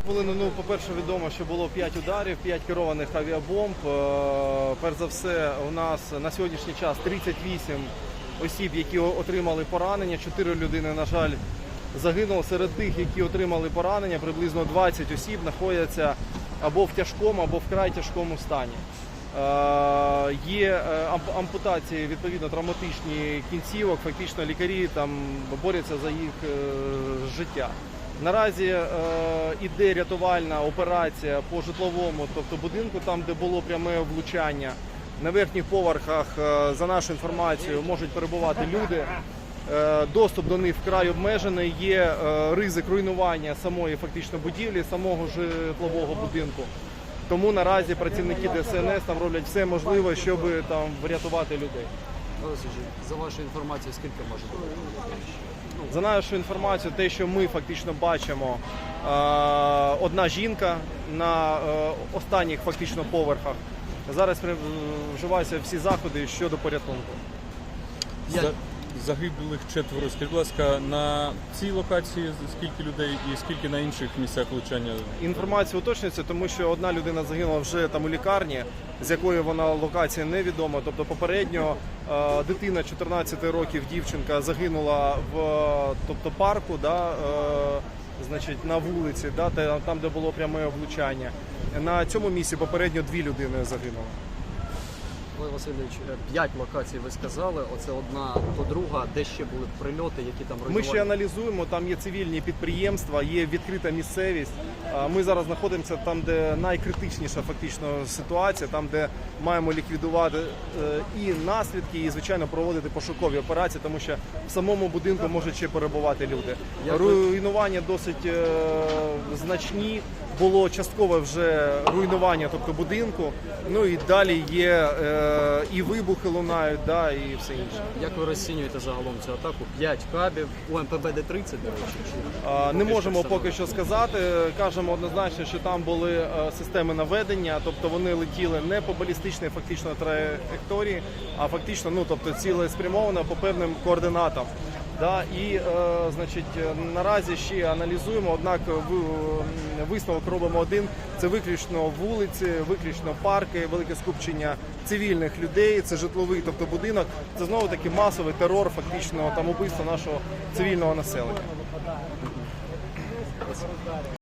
Хвилину, ну, по-перше, відомо, що було 5 ударів, 5 керованих авіабомб. Е, Перш за все, у нас на сьогоднішній час 38 осіб, які отримали поранення. 4 людини, на жаль, загинуло. Серед тих, які отримали поранення, приблизно 20 осіб знаходяться або в тяжкому, або в край тяжкому стані. Е, Є е, ампутації відповідно травматичні кінцівок. Фактично лікарі там борються за їх життя. Наразі е, іде рятувальна операція по житловому, тобто будинку, там де було пряме влучання. На верхніх поверхах, е, за нашу інформацією, можуть перебувати люди. Е, Доступ до них вкрай обмежений. Є е, ризик руйнування самої фактично будівлі, самого житлового будинку. Тому наразі працівники ДСНС там роблять все можливе, щоб там врятувати людей. За вашою інформацією, скільки може бути? За нашу інформацію, те, що ми фактично бачимо, е, одна жінка на е, останніх фактично поверхах. Зараз при- вживаються всі заходи щодо порятунку. Я- Загиблих четверо. Скажіть, будь ласка, на цій локації скільки людей і скільки на інших місцях влучання? Інформація уточнюється, тому що одна людина загинула вже там у лікарні, з якої вона локація невідома. Тобто попередньо е, дитина 14 років, дівчинка загинула в тобто парку, да, е, значить, на вулиці, да, там, де було пряме влучання. На цьому місці попередньо дві людини загинули. Олег Васильович, е, п'ять локацій ви сказали. Оце одна, то друга, де ще були прильоти, які там Ми ще аналізуємо. Там є цивільні підприємства, є відкрита місцевість. Ми зараз знаходимося там, де найкритичніша фактично ситуація, там де маємо ліквідувати е, і наслідки, і звичайно проводити пошукові операції, тому що в самому будинку можуть ще перебувати люди. Руйнування досить е, значні. Було часткове вже руйнування, тобто будинку. Ну і далі є і вибухи лунають, да, і все інше. Як ви розцінюєте загалом цю атаку? П'ять кабів, у МПБ Д-30, до речі? Не можемо поки що сказати. Кажемо однозначно, що там були е, системи наведення, тобто вони летіли не по балістичній фактично траєкторії, а фактично, ну тобто цілеспрямовано по певним координатам. Да, і е, значить е, наразі ще аналізуємо, однак в м, висновок робимо один: це виключно вулиці, виключно парки, велике скупчення цивільних людей, це житловий, тобто будинок. Це знову таки масовий терор, фактично там убивство нашого цивільного населення.